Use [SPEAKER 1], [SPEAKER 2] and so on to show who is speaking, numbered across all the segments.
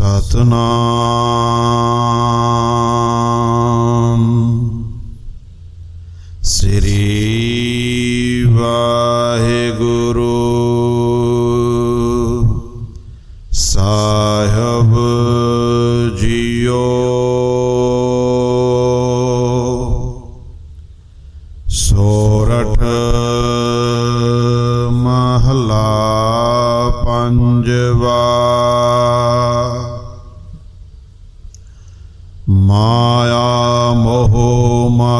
[SPEAKER 1] සතනා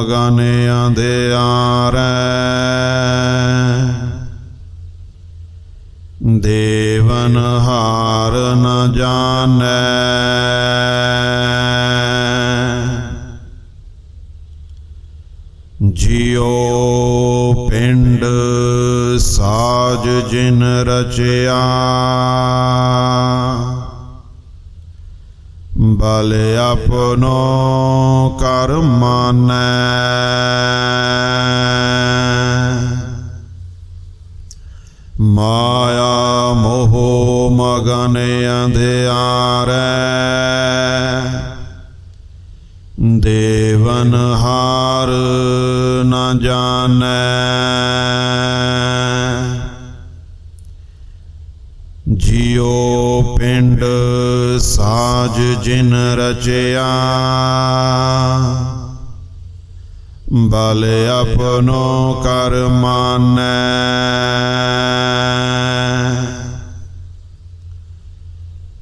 [SPEAKER 1] ਮਗਨ ਅੰਧਿਆਰੈ ਦੇਵਨ ਹਾਰ ਨ ਜਾਣੈ। ਜਿਉ ਪਿੰਡ ਸਾਜ ਜਿਨ ਰਚਿਆ। ਬਲ ਆਪਨੋ ਕਰ ਮਾਨੈ। ਮਾਇਆ ਮੋਹ ਮਗਨ ਅੰਧਿਆਰੈ। ਦੇਵਨ ਹਾਰ ਨਾ ਜਾਣੈ। ਜਿਉ ਪਿੰਡ ਸਾਜ ਜਿਨ ਰਚਿਆ। ਬਲ ਆਪਣੋ ਕਰ ਮਾਨੈ।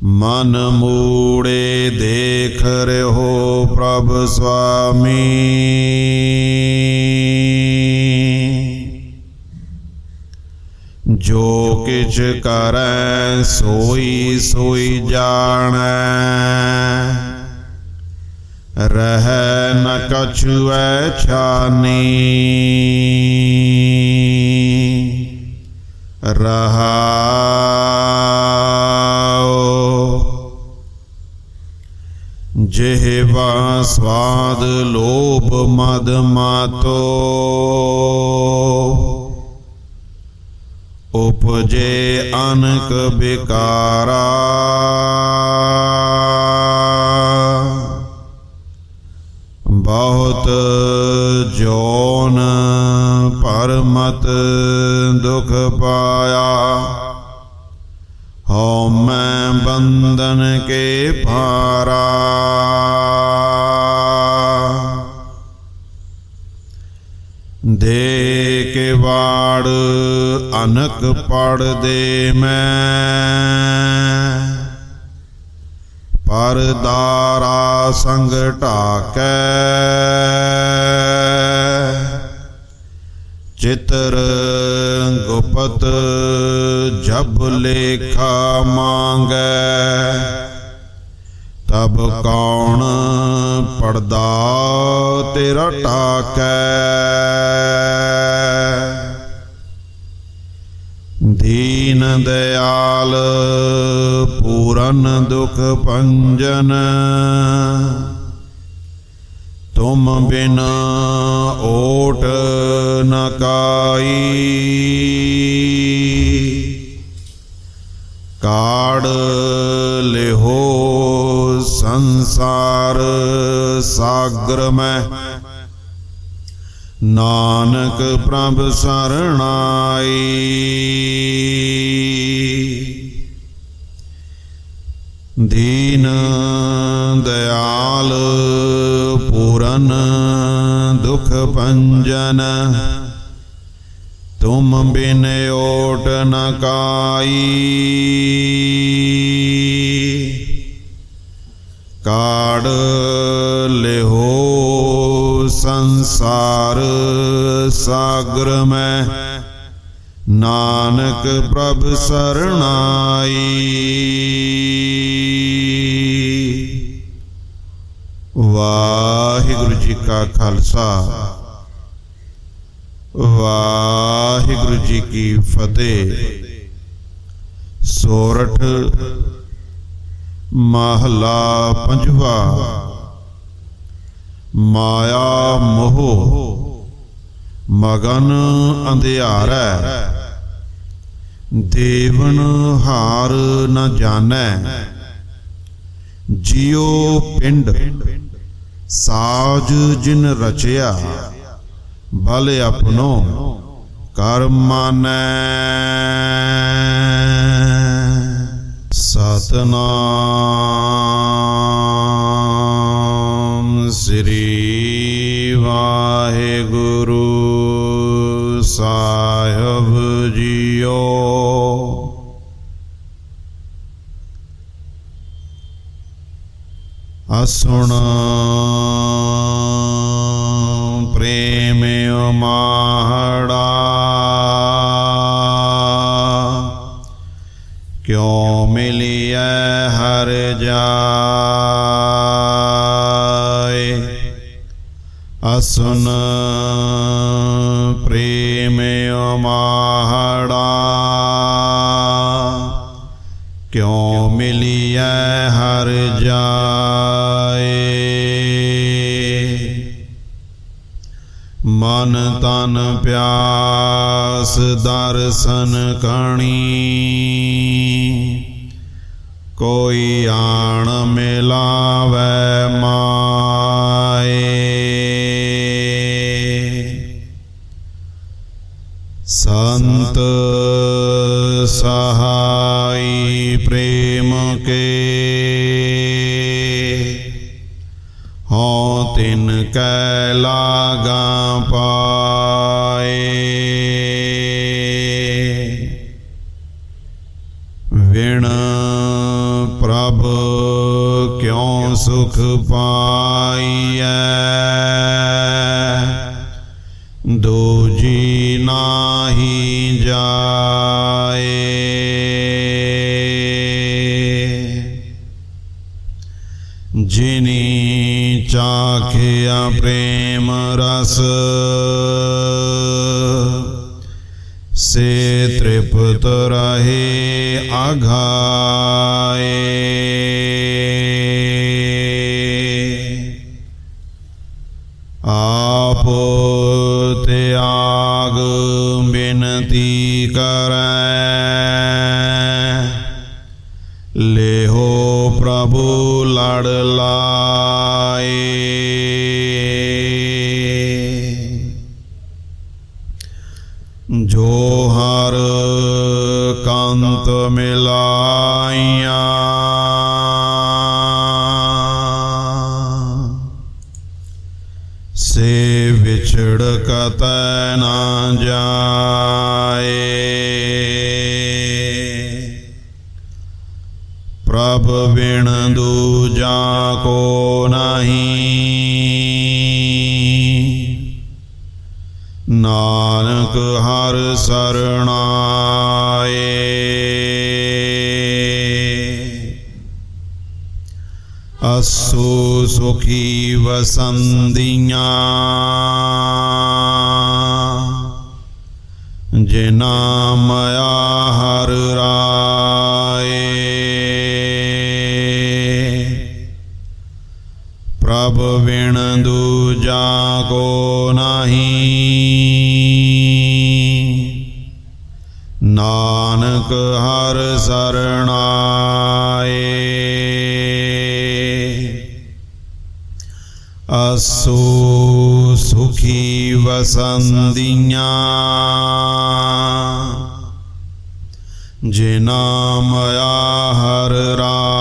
[SPEAKER 1] ਮਨ ਮੂੜੇ ਦੇਖ ਰਿਓ ਪ੍ਰਭ ਸੁਆਮੀ ਜੋ ਕਿਛ ਕਰੈ, ਸੋਈ ਸੋਈ ਜਾਣੈ। ਰਹਿ ਨ ਕਛੁਐ ਛਾਨੀ। ਰਹਾਉ। ਜਿਹਵਾ ਸਵਾਦ ਲੋਭ ਮਦ ਮਾਤੋ। ਉਪਜੇ ਅਨਕ ਬਿਕਾਰਾ ਬਹੁਤ ਜੋਨ ਪਰਮਤ ਦੁਖ ਪਾਇਆ। ਹਉ ਮੈਂ ਬੰਧਨ ਕੇ ਭਾਰਾ। ਦੇ ਕੇ ਵਾੜ ਅਨਕ ਪੜ ਮੈਂ। ਪਰਦਾਰਾ ਸੰਗ ਢਾਕੈ। ਚਿਤਰ ਗੁਪਤ ਜਬ ਲੇਖਾ ਮੰਗੈ। ਤਬ ਕੌਣ ਪਰਦਾ ਤੇਰਾ ਟਾਕੈ ਦੀਨ ਦਿਆਲ, ਪੂਰਨ ਦੁਖ ਪੰਜਨ ਤੁਮ ਬਿਨ ਓਟ ਨ ਕਾਈ। ਕਾੜ ਲਿਹੋ ਸੰਸਾਰ, ਸਾਗਰ ਮੈਂ ਨਾਨਕ ਪ੍ਰਭ ਸਰਣਾਈ। ਦੀਨ ਦਿਆਲ ਪੂਰਨ ਦੁਖ ਪੰਜਨ ਤੁਮ ਬਿਨ ਓਟ ਨ ਕਾਈ। ਕਾੜ ਸੰਸਾਰ ਸਾਗਰ ਮੈਂ। ਨਾਨਕ ਪ੍ਰਭ ਸਰਣਾਈ। ਵਾਹਿਗੁਰੂ ਜੀ ਕਾ ਖਾਲਸਾ। ਵਾਹਿਗੁਰੂ ਜੀ ਕੀ ਫਤਿਹ। ਸੋਰਠ ਮਹਲਾ ਪੰਜਵਾ। ਮਾਇਆ ਮੋਹ, ਮਗਨ ਅੰਧਿਆਰੈ। ਦੇਵਨ ਹਾਰ ਨ ਜਾਣੈ। ਜਿਉ ਪਿੰਡ, ਸਾਜ ਜਿਨ ਰਚਿਆ, ਬਲ ਆਪਣੋ ਕਰ ਮਾਨੈ। ਸਤਨਾਮ। ਸ੍ਰੀ ਵਾਹਿਗੁਰੂ ਸਾਹਿਬ ਜੀਓ। ਅਸੁਣ ਪ੍ਰੇਮ ਉਮਾੜਾ ਕਿਉ ਮਿਲਿਆ ਅਸੁਨ ਪ੍ਰੇਮ ਉਮਾੜਾ ਕਿਉ ਮਿਲਿਐ ਹਰ ਜਾਏ ਮਨ ਤਨ ਪਿਆਸ ਦਰਸ਼ਨ ਕਣੀ ਕੋਈ ਆਣ ਮਿਲਾਵੇ ਮਾਏ ਸੰਤ ਸਹਾਈ ਪ੍ਰੇਮ ਕੇ ਹਉ ਤਿਨ ਕੈ ਲਾਗਾ ਪਾਏ ਵਿਣ ਪ੍ਰਭ ਕਿਉ ਸੁਖ ਪਾਈਐ ਦੂਜੀ ਨਾਹੀ ਜਾਏ। ਜਿਨੀ ਚਾਖਿਆ ਪ੍ਰੇਮ ਰਸ ਸੇ ਤ੍ਰਿਪਤ ਰਹੇ ਆਘਾਏ ਲੇਹੋ ਪ੍ਰਭੂ ਲੜ ਲਾਏ। ਜੋ ਹਰ ਕੰਤ ਮਿਲਾਈਆਂ। ਸੇ ਵਿਛੜ ਕਤੈ ਨਾ ਜਾਏ। ਨਹੀਂ ਨਾਨਕ ਹਰ ਸਰਣਾਏ ਅਸੂ ਸੁਖੀ ਵਸੰਦੀਆਂ ਜਿਨਾ ਮਇਆ ਪ੍ਰਭ ਵਿਣ ਦੂਜਾ ਕੋ ਨਹੀਂ। ਨਾਨਕ ਹਰ ਸਰਣਾਏ ਅਸੂ ਸੁਖੀ ਵਸੰਦੀਆਂ ਜਿਨਾ ਮਇਆ ਹਰ ਰਾ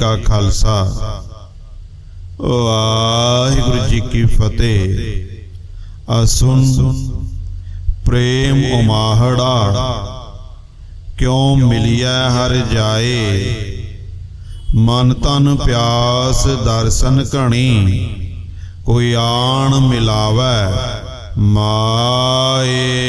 [SPEAKER 1] ਕਾ ਖਾਲਸਾ। ਵਾਹਿਗੁਰੂ ਜੀ ਕੀ ਫਤਿਹ। ਅਸੁਨ ਪ੍ਰੇਮ ਉਮਾਹੜਾ। ਕਿਉ ਮਿਲਿਆ ਹਰ ਜਾਏ? ਮਨ ਤਨ ਪਿਆਸ ਦਰਸ਼ਨ ਘਣੀ। ਕੋਈ ਆਣ ਮਿਲਾਵੇ ਮਾਏ।